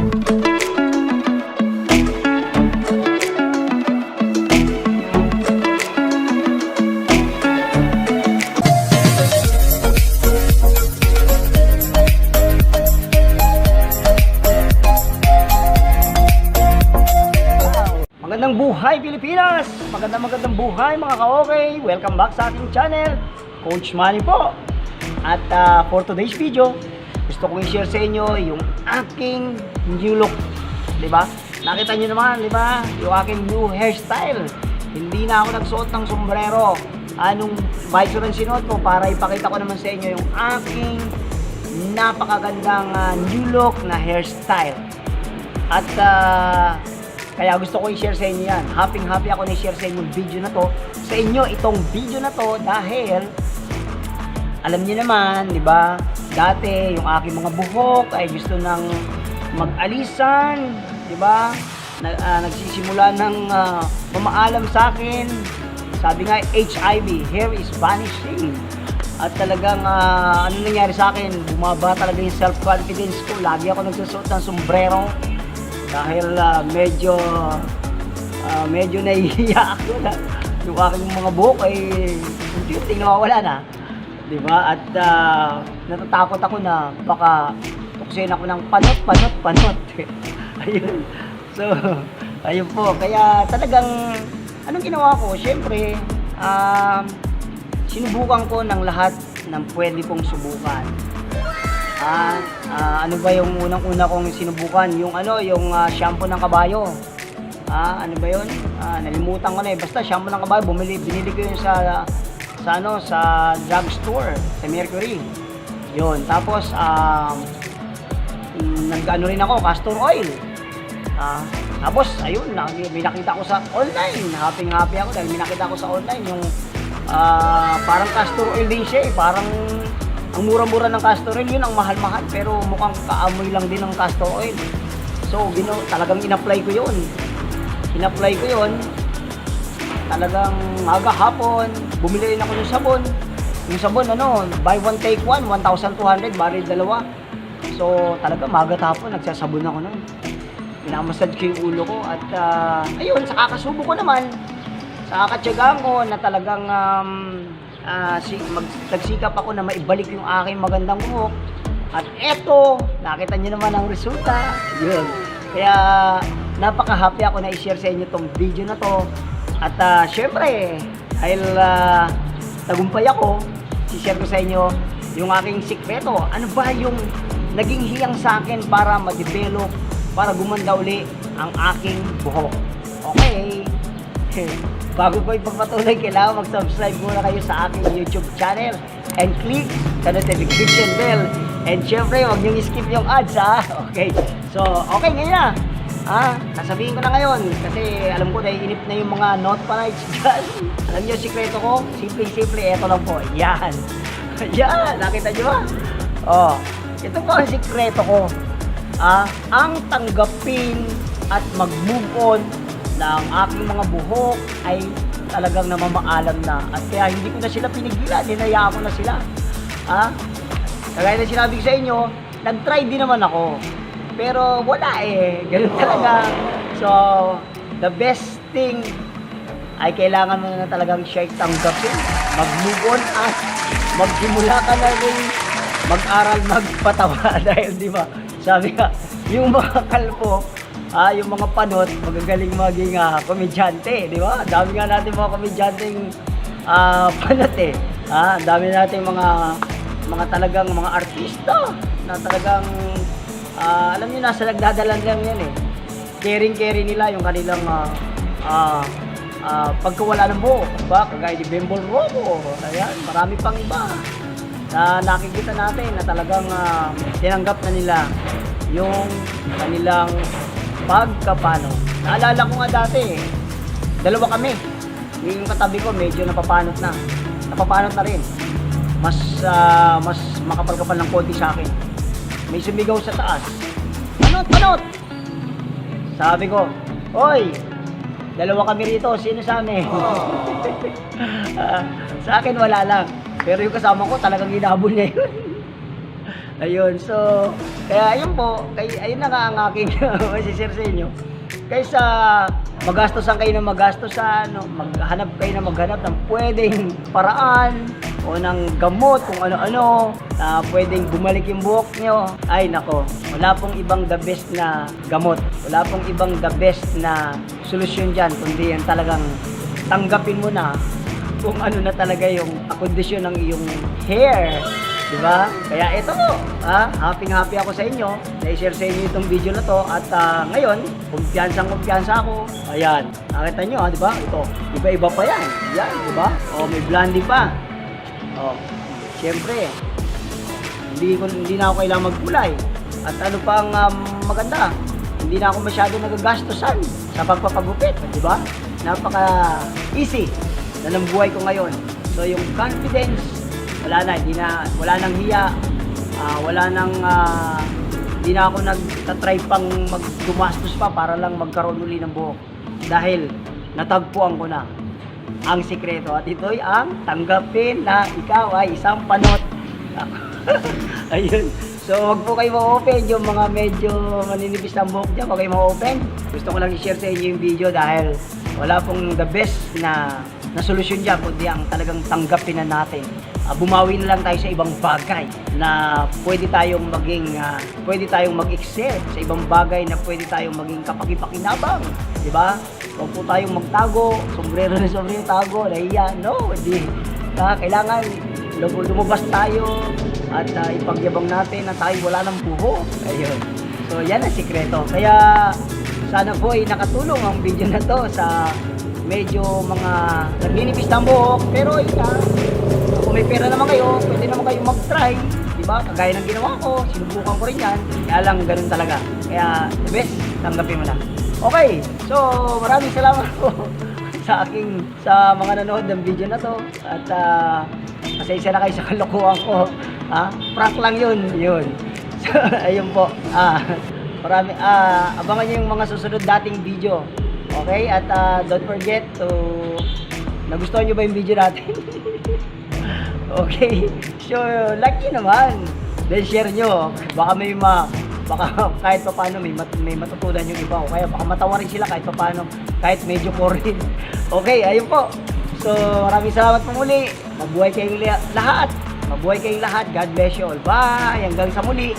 Magandang buhay Pilipinas! Magandang magandang buhay mga ka-okay! Welcome back sa ating channel, Coach Manny po. At ah, for today's video, gusto kong i-share sa inyo yung aking new look. 'Di ba? Nakita niyo naman, 'di ba? Yung aking new hairstyle. Hindi na ako nagsuot ng sombrero. Anong visor ang sinuot ko para ipakita ko naman sa inyo yung aking napakagandang ah, new look na hairstyle. At ah, kaya gusto ko i-share sa inyo yan. Happy happy ako na i-share sa inyo yung video na to. Sa inyo itong video na to dahil alam niyo naman, di ba? Dati yung aking mga buhok ay gusto nang mag-alisan, di ba? Na, ah, nagsisimula ng ah, mamaalam sa akin. Sabi nga, HIV, hair is vanishing. At talagang ah, ano nangyari sa akin, bumaba talaga yung self-confidence ko. Lagi ako nagsusuot ng sombrero dahil ah, medyo ah, medyo nahihiya ako na yung aking mga buhok ay unti-unti nawawala na. 'Di ba? At ah, natatakot ako na baka tuksin ako ng panot, panot, panot. ayun. So, ayun po. Kaya talagang anong ginawa ko? Siyempre, um, sinubukan ko ng lahat ng pwede kong subukan. Ah, ah, ano ba yung unang-una kong sinubukan? Yung ano, yung ah, shampoo ng kabayo. Ah, ano ba yun? Ah, nalimutan ko na eh. Basta shampoo ng kabayo, bumili, binili ko yun sa sa ano, sa drugstore, sa Mercury. Yun. Tapos um nag-ano rin ako, castor oil. Ah, tapos ayun, may nakita ko sa online. Happy happy ako dahil may nakita ko sa online yung ah, parang castor oil din siya eh. Parang ang mura-mura ng castor oil, yun ang mahal-mahal. Pero mukhang kaamoy lang din ng castor oil. So, gino, talagang in-apply ko yun. In-apply ko yun. Talagang maga hapon, bumili rin ako ng sabon. Yung sabon, ano, buy one take one, 1,200, bari dalawa. So, talaga maga hapon, nagsasabon ako nun. Pinamassage ko yung ulo ko at ah, ayun, sa kakasubo ko naman, sa kakatsagaan ko na talagang um, ah, si, mag, nagsikap ako na maibalik yung aking magandang buhok. At eto, nakita niyo naman ang resulta. Yun. Kaya napaka-happy ako na i-share sa inyo tong video na to. At ah, syempre, dahil ah, tagumpay ako, i-share ko sa inyo yung aking sikreto. Ano ba yung naging hiyang sa akin para ma-develop, para gumanda uli ang aking buhok. Okay. Bago ko ipagpatuloy, kailangan mag-subscribe muna kayo sa aking YouTube channel and click the notification bell. And syempre, huwag niyong skip yung ads, ha? Okay. So, okay, ngayon na. Ah, sasabihin ko na ngayon kasi alam ko naiinip na yung mga not panites dyan. alam niyo, sikreto ko, simple-simple, eto lang po. Yan. Yan, nakita niyo ba? Oh, ito po ang sikreto ko. Ah, ang tanggapin at mag-move on ng aking mga buhok ay talagang namamaalam na. At kaya hindi ko na sila pinigilan, hinayaan ko na sila. Ah, kagaya na sinabi ko sa inyo, nag-try din naman ako. Pero wala eh, ganun talaga. So, the best thing ay kailangan mo na talagang siya tanggapin. Mag-move on at magsimula ka na rin mag-aral magpatawa dahil di ba sabi nga yung mga kalpo ah, yung mga panot magagaling maging ah, komedyante di ba dami nga natin mga komedyanteng ah, panot eh ah, dami natin mga mga talagang mga artista na talagang ah, alam niyo nasa nagdadalan lang yan eh caring caring nila yung kanilang ah, ah, ah, pagkawala ng buhok diba kagaya ni Bembol Robo ayan marami pang iba na nakikita natin na talagang ah, tinanggap na nila yung kanilang pagkapano. Naalala ko nga dati, eh, dalawa kami. Yung katabi ko medyo napapanot na. Napapanot na rin. Mas ah, mas makapal-kapal ng konti sa akin. May sumigaw sa taas. Panot, panot! Sabi ko, Hoy, dalawa kami rito. Sino sa amin? Sa akin wala lang. Pero yung kasama ko talagang inabol niya yun. Ayun, so, kaya ayun po, kay, ayun na nga ang aking masishare sa inyo. Kaysa magastosan kayo ng magastosan, no, maghanap kayo na maghanap ng pwedeng paraan o ng gamot kung ano-ano na pwedeng bumalik yung buhok nyo. Ay nako, wala pong ibang the best na gamot. Wala pong ibang the best na solusyon dyan, kundi yan talagang tanggapin mo na kung ano na talaga yung kondisyon ng iyong hair. Di ba? Kaya ito po, ah, happy happy ako sa inyo. Na-share sa inyo itong video na to at ah, ngayon, kumpiyansang kumpiyansa ako. Ayan, nakita nyo, ah, di ba? Ito, iba-iba pa yan. Yan, di ba? O, may blondie pa. O, siyempre, hindi, ko, hindi na ako kailangan magkulay. At ano pang um, maganda, hindi na ako masyado nagagastosan sa pagpapagupit, di ba? Napaka easy na ng buhay ko ngayon. So yung confidence, wala na, hindi na, wala nang hiya, ah, wala nang, ah, hindi na ako nagtatry pang magdumastos pa para lang magkaroon uli ng buhok. Dahil natagpuan ko na ang sikreto at ito'y ang tanggapin na ikaw ay isang panot. Ayun. So, wag po kayo ma-open yung mga medyo maninipis ng buhok dyan. Wag kayo ma-open. Gusto ko lang i-share sa inyo yung video dahil wala pong the best na na solusyon dyan kundi ang talagang tanggapin na natin. Ah, bumawi na lang tayo sa ibang bagay na pwede tayong maging ah, pwede tayong mag-excel sa ibang bagay na pwede tayong maging kapakipakinabang, di ba? Huwag po tayong magtago, sombrero na sombrero tago, nahiya, no, hindi. Ah, kailangan lum- lumabas tayo at ah, ipagyabang natin na tayo wala ng buho. Ayun. So, yan ang sikreto. Kaya, sana po ay nakatulong ang video na to sa medyo mga nagninipis ng buhok. Pero, yun nga, kung may pera naman kayo, pwede naman kayo mag-try. Di ba? Kagaya ng ginawa ko, sinubukan ko rin yan. Kaya lang, ganun talaga. Kaya, the best, tanggapin mo na. Okay, so maraming salamat po sa aking, sa mga nanood ng video na to. At uh, pasensya na kayo sa kalokohan ko. Ha? Prank lang yun, yun. So, ayun po. Ah, marami, ah, abangan nyo yung mga susunod dating video. Okay? At ah, don't forget to nagustuhan nyo ba yung video natin? okay. So, like nyo naman. Then share nyo. Baka may ma baka kahit pa paano may, mat, may matutunan yung iba o kaya baka matawa rin sila kahit pa paano kahit medyo foreign okay ayun po. So maraming salamat po muli. Mabuhay kayong lahat. Mabuhay kayong lahat. God bless you all. Bye! Hanggang sa muli